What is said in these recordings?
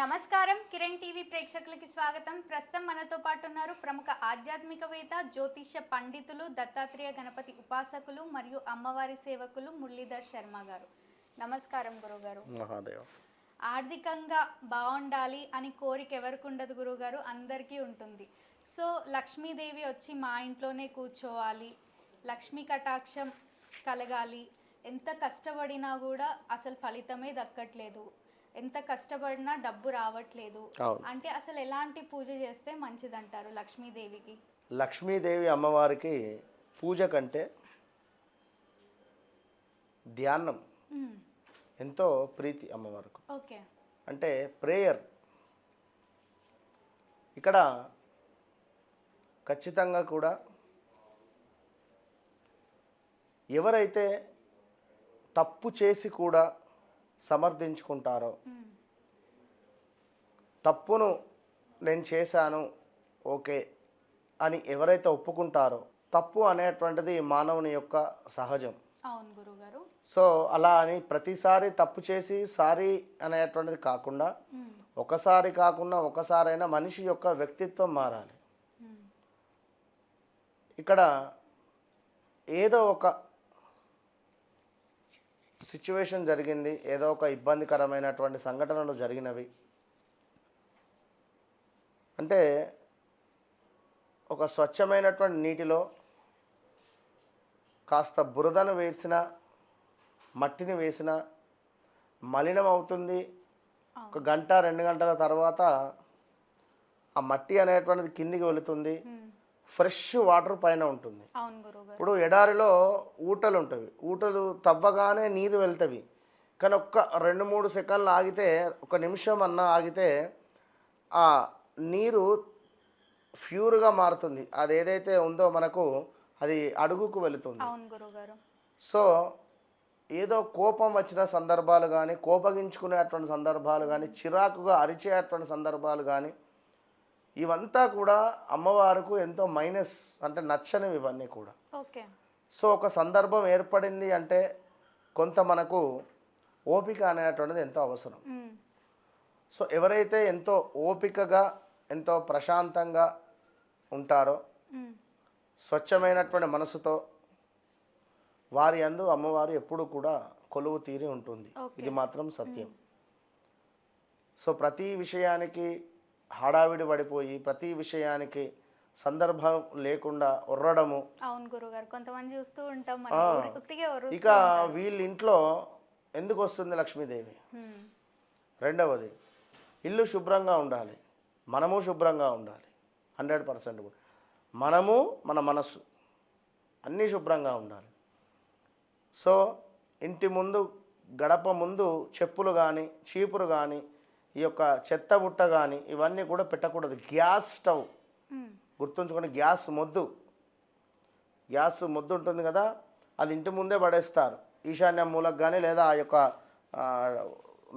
నమస్కారం. కిరణ్ టీవీ ప్రేక్షకులకి స్వాగతం. ప్రస్తుతం మనతో పాటు ఉన్నారు ప్రముఖ ఆధ్యాత్మికవేత్త జ్యోతిష్య పండితులు దత్తాత్రేయ గణపతి ఉపాసకులు మరియు అమ్మవారి సేవకులు మురళీధర్ శర్మ గారు. నమస్కారం గురుగారు ఆర్థికంగా బాగుండాలి అని కోరిక ఎవరికి ఉండదు గురుగారు అందరికీ ఉంటుంది. సో లక్ష్మీదేవి వచ్చి మా ఇంట్లోనే కూర్చోవాలి. లక్ష్మీ కటాక్షం కలగాలి. ఎంత కష్టపడినా కూడా అసలు ఫలితమే దక్కట్లేదు. ఎంత కష్టపడినా డబ్బు రావట్లేదు. అంటే అసలు ఎలాంటి పూజ చేస్తే మంచిదంటారు లక్ష్మీదేవికి? లక్ష్మీదేవి అమ్మవారికి పూజ కంటే ధ్యానం. ఎంతో ప్రీతి అమ్మవారికి. ఓకే. అంటే ప్రేయర్. ఇక్కడ ఖచ్చితంగా కూడా ఎవరైతే తప్పు చేసి కూడా సమర్థించుకుంటారో. తప్పును నేను చేశాను ఓకే అని ఎవరైతే ఒప్పుకుంటారో తప్పు అనేటువంటిది మానవుని యొక్క సహజం సో అలా అని ప్రతిసారి తప్పు చేసి సారీ అనేటువంటిది కాకుండా. ఒకసారి కాకుండా ఒకసారైనా మనిషి యొక్క వ్యక్తిత్వం మారాలి. ఇక్కడ ఏదో ఒక సిచ్యువేషన్ జరిగింది. ఏదో ఒక ఇబ్బందికరమైనటువంటి సంఘటనలు జరిగినవి. అంటే ఒక స్వచ్ఛమైనటువంటి నీటిలో కాస్త బురదను వేసిన మట్టిని వేసిన మలినం అవుతుంది ఒక గంట రెండు గంటల తర్వాత ఆ మట్టి అనేటువంటిది కిందికి వెళుతుంది. ఫ్రెష్ వాటర్ పైన ఉంటుంది. ఇప్పుడు ఎడారిలో ఊటలు ఉంటవి. ఊటలు తవ్వగానే నీరు వెళ్తవి. కానీ ఒక్క రెండు మూడు సెకండ్లు ఆగితే ఒక నిమిషం అన్నా ఆగితే ఆ నీరు ప్యూర్గా మారుతుంది. అది ఏదైతే ఉందో మనకు అది అడుగుకు వెళుతుంది. సో ఏదో కోపం వచ్చిన సందర్భాలు కానీ కోపగించుకునేటువంటి సందర్భాలు కానీ చిరాకుగా అరిచేటువంటి సందర్భాలు కానీ ఇవంతా కూడా అమ్మవారికి ఎంతో మైనస్ అంటే నచ్చనివి ఇవన్నీ కూడా ఓకే సో ఒక సందర్భం ఏర్పడింది అంటే కొంత మనకు ఓపిక అనేటువంటిది ఎంతో అవసరం. సో ఎవరైతే ఎంతో ఓపికగా ఎంతో ప్రశాంతంగా ఉంటారో. స్వచ్ఛమైనటువంటి మనసుతో వారి అందు అమ్మవారు ఎప్పుడు కూడా కొలువు తీరి ఉంటుంది. ఇది మాత్రం సత్యం సో ప్రతి విషయానికి హడావిడి పడిపోయి ప్రతి విషయానికి సందర్భం లేకుండా ఉర్రడము అవును గురుగారు కొంతమంది చూస్తూ ఉంటాం ఆ. మన ఉత్తిగే ఒరు ఇక వీళ్ళ ఇంట్లో ఎందుకు వస్తుంది లక్ష్మీదేవి. రెండవది ఇల్లు శుభ్రంగా ఉండాలి మనము శుభ్రంగా ఉండాలి. హండ్రెడ్ పర్సెంట్ కూడా. మనము మన మనస్సు అన్నీ శుభ్రంగా ఉండాలి. సో ఇంటి ముందు గడప ముందు చెప్పులు కానీ చీపురు కానీ ఈ యొక్క చెత్త బుట్ట కానీ ఇవన్నీ కూడా పెట్టకూడదు. Gas stove. గుర్తుంచుకోండి గ్యాస్ మొద్దు. గ్యాస్ మొద్దు ఉంటుంది కదా అది ఇంటి ముందే పడేస్తారు. ఈశాన్య మూలకు కానీ లేదా ఆ యొక్క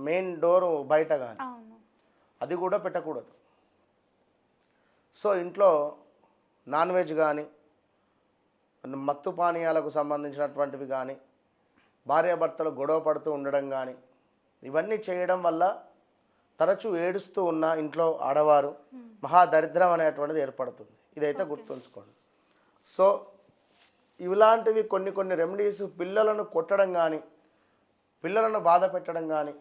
మెయిన్ డోరు బయట కానీ అది కూడా పెట్టకూడదు. సో ఇంట్లో నాన్ వెజ్ కానీ మత్తు పానీయాలకు సంబంధించినటువంటివి కానీ భార్యాభర్తలు గొడవ పడుతూ ఉండడం కానీ ఇవన్నీ చేయడం వల్ల తరచూ ఏడుస్తూ ఉన్న ఇంట్లో ఆడవారు మహాదరిద్రం అనేటువంటిది ఏర్పడుతుంది. ఇదైతే గుర్తుంచుకోండి. సో ఇలాంటివి కొన్ని కొన్ని రెమెడీస్ పిల్లలను కొట్టడం కానీ పిల్లలను బాధ పెట్టడం కానీ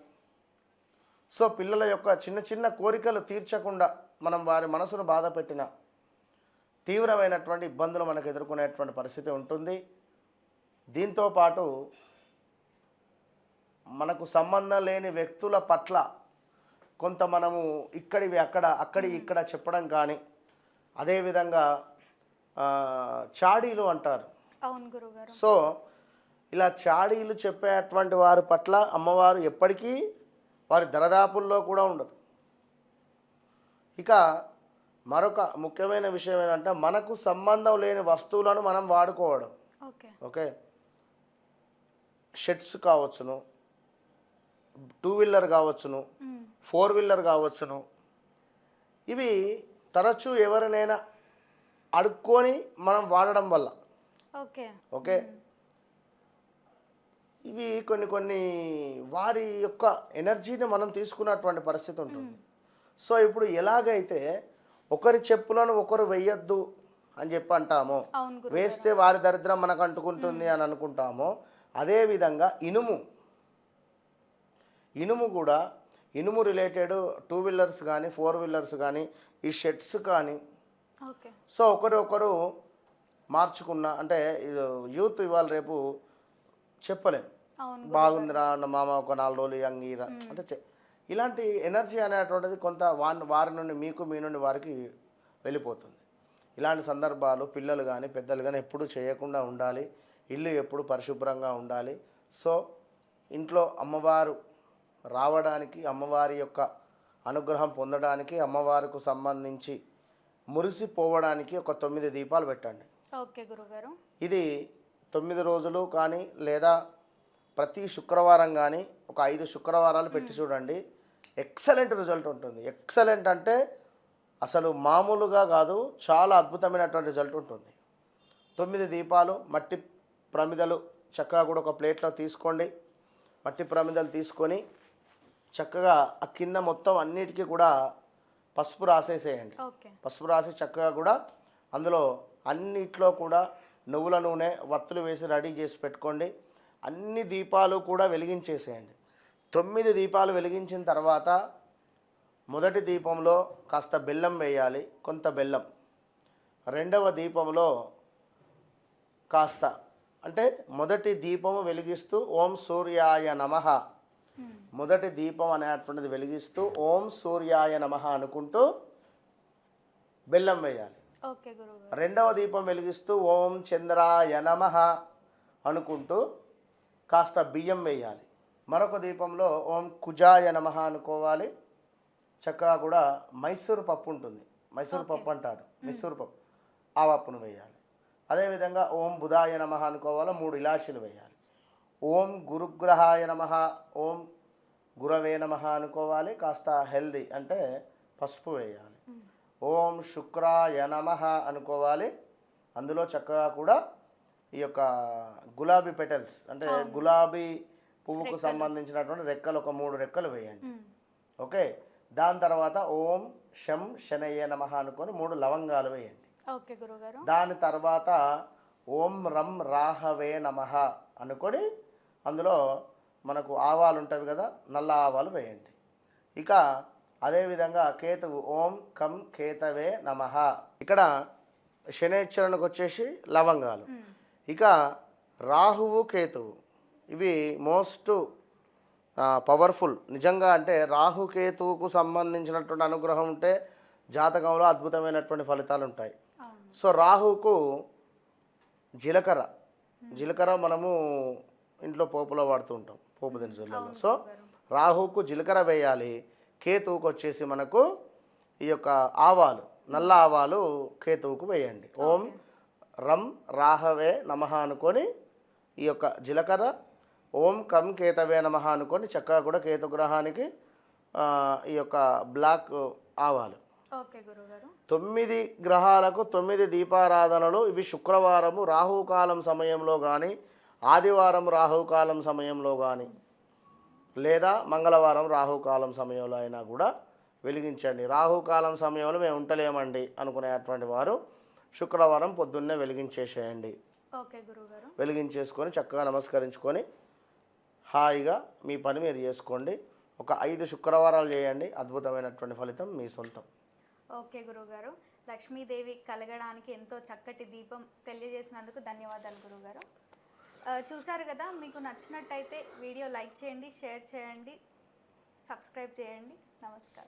సో పిల్లల యొక్క చిన్న చిన్న కోరికలు తీర్చకుండా మనం వారి మనసును బాధ పెట్టిన తీవ్రమైనటువంటి ఇబ్బందులు మనకు ఎదుర్కొనేటువంటి పరిస్థితి ఉంటుంది. దీంతో పాటు మనకు సంబంధం లేని వ్యక్తుల పట్ల కొంత మనము ఇక్కడివి అక్కడ అక్కడి ఇక్కడ చెప్పడం కానీ అదేవిధంగా చాడీలు అంటారు. సో ఇలా చాడీలు చెప్పేటువంటి వారి పట్ల అమ్మవారు ఎప్పటికీ వారి దరదాపుల్లో కూడా ఉండదు. ఇక మరొక ముఖ్యమైన విషయం ఏంటంటే మనకు సంబంధం లేని వస్తువులను మనం వాడుకోవడం. ఓకే. ఓకే? షెడ్స్ కావచ్చును. టూ వీలర్ కావచ్చును. ఫోర్ వీలర్ కావచ్చును. ఇవి తరచూ ఎవరినైనా అడుక్కొని మనం వాడడం వల్ల. ఓకే. ఓకే? ఇవి కొన్ని కొన్ని వారి యొక్క ఎనర్జీని మనం తీసుకున్నటువంటి పరిస్థితి ఉంటుంది. సో ఇప్పుడు ఎలాగైతే ఒకరి చెప్పులను ఒకరు వెయ్యొద్దు అని చెప్పి అంటామో వేస్తే వారి దరిద్రం మనకు అంటుకుంటుంది అని అనుకుంటామో అదేవిధంగా ఇనుము ఇనుము కూడా ఇనుము రిలేటెడ్ టూ వీలర్స్ కానీ ఫోర్ వీలర్స్ కానీ ఈ షెడ్స్ కానీ సో ఒకరు ఒకరు మార్చుకున్న అంటే యూత్ ఇవాళ రేపు చెప్పలేం. బాగుందిరా అన్న మామ ఒక నాలుగు రోజులు అంగీరా అంటే చె- ఇలాంటి ఎనర్జీ అనేటువంటిది కొంత వారి వారి నుండి మీకు మీ నుండి వారికి వెళ్ళిపోతుంది. ఇలాంటి సందర్భాలు పిల్లలు కానీ పెద్దలు కానీ ఎప్పుడూ చేయకుండా ఉండాలి. ఇల్లు ఎప్పుడు పరిశుభ్రంగా ఉండాలి. సో ఇంట్లో అమ్మవారు రావడానికి అమ్మవారి యొక్క అనుగ్రహం పొందడానికి అమ్మవారికి సంబంధించి మురిసిపోవడానికి ఒక తొమ్మిది దీపాలు పెట్టండి. ఓకే గురుగారు. ఇది తొమ్మిది రోజులు కానీ లేదా ప్రతి శుక్రవారం కానీ ఒక ఐదు శుక్రవారాలు పెట్టి చూడండి. ఎక్సలెంట్ రిజల్ట్ ఉంటుంది. ఎక్సలెంట్ అంటే అసలు మామూలుగా కాదు చాలా అద్భుతమైనటువంటి రిజల్ట్ ఉంటుంది. తొమ్మిది దీపాలు మట్టి ప్రమిదలు చక్కగా కూడా ఒక ప్లేట్లో తీసుకోండి. మట్టి ప్రమిదలు తీసుకొని చక్కగా ఆ కింద మొత్తం అన్నిటికీ కూడా పసుపు రాసేసేయండి. పసుపు రాసి చక్కగా కూడా అందులో అన్నిట్లో కూడా నువ్వుల నూనె వత్తులు వేసి రెడీ చేసి పెట్టుకోండి. అన్ని దీపాలు కూడా వెలిగించేసేయండి. తొమ్మిది దీపాలు వెలిగించిన తర్వాత మొదటి దీపంలో కాస్త బెల్లం వేయాలి కొంత బెల్లం. రెండవ దీపంలో కాస్త అంటే మొదటి దీపము వెలిగిస్తూ ఓం సూర్యాయ నమః. మొదటి దీపం అనేటువంటిది వెలిగిస్తూ ఓం సూర్యాయ నమః అనుకుంటూ బెల్లం వేయాలి. రెండవ దీపం వెలిగిస్తూ ఓం చంద్రాయ నమః అనుకుంటూ కాస్త బియ్యం వేయాలి. మరొక దీపంలో ఓం కుజాయ నమః అనుకోవాలి. చక్కగా కూడా మైసూరు పప్పు ఉంటుంది. మైసూరు పప్పు అంటారు. మైసూరు పప్పు. ఆ పప్పును వేయాలి. అదేవిధంగా ఓం బుధాయ నమః అనుకోవాలి? మూడు ఇలాచీలు వేయాలి. ఓం గురుగ్రహాయ నమః ఓం గురవే నమః అనుకోవాలి కాస్త హెల్దీ అంటే పసుపు వేయాలి. ఓం శుక్రాయ నమః అనుకోవాలి అందులో చక్కగా కూడా ఈ యొక్క గులాబీ పెటల్స్ అంటే గులాబీ పువ్వుకు సంబంధించినటువంటి రెక్కలు ఒక మూడు రెక్కలు వేయండి. ఓకే? దాని తర్వాత ఓం శం శనయ్య నమః అనుకొని మూడు లవంగాలు వేయండి. ఓకే గురుగారు. దాని తర్వాత ఓం రం రాహవే నమః అనుకొని అందులో మనకు ఆవాలు ఉంటాయి కదా నల్ల ఆవాలు వేయండి. ఇక అదేవిధంగా కేతువు ఓం కం కేతవే నమః. ఇక్కడ శనేశ్వరునికి వచ్చేసి లవంగాలు. ఇక రాహువు కేతువు ఇవి మోస్ట్ పవర్ఫుల్. నిజంగా అంటే రాహుకేతువుకు సంబంధించినటువంటి అనుగ్రహం ఉంటే జాతకంలో అద్భుతమైనటువంటి ఫలితాలు ఉంటాయి. సో రాహుకు జీలకర్ర. జీలకర్ర మనము ఇంట్లో పోపులో వాడుతూ ఉంటాం పోపు దినుసులలో. సో రాహుకు జీలకర్ర వేయాలి. కేతువుకు వచ్చేసి మనకు ఈ యొక్క ఆవాలు నల్ల ఆవాలు కేతువుకు వేయండి. ఓం రం రాహవే నమః అనుకొని ఈ యొక్క జీలకర్ర ఓం కం కేతవే నమః అనుకొని చక్కగా కూడా కేతుగ్రహానికి ఈ యొక్క బ్లాక్ ఆవాలు. తొమ్మిది గ్రహాలకు తొమ్మిది దీపారాధనలు. ఇవి శుక్రవారము రాహుకాలం సమయంలో కానీ ఆదివారం రాహుకాలం సమయంలో కానీ లేదా మంగళవారం రాహుకాలం సమయంలో అయినా కూడా వెలిగించండి. రాహుకాలం సమయంలో మేము ఉంటలేమండి అనుకునేటువంటి వారు శుక్రవారం పొద్దున్నే వెలిగించేసేయండి. ఓకే గురుగారు. వెలిగించేసుకొని చక్కగా నమస్కరించుకొని హాయిగా మీ పని మీరు చేసుకోండి. ఒక ఐదు శుక్రవారాలు చేయండి. అద్భుతమైనటువంటి ఫలితం మీ సొంతం. ఓకే గురుగారు. లక్ష్మీదేవి కలగడానికి ఎంతో చక్కటి దీపం తెలియజేసినందుకు ధన్యవాదాలు గురుగారు. ఆ, చూశారు కదా మీకు నచ్చినట్టయితే వీడియో లైక్ చేయండి షేర్ చేయండి సబ్స్క్రైబ్ చేయండి. నమస్కారం.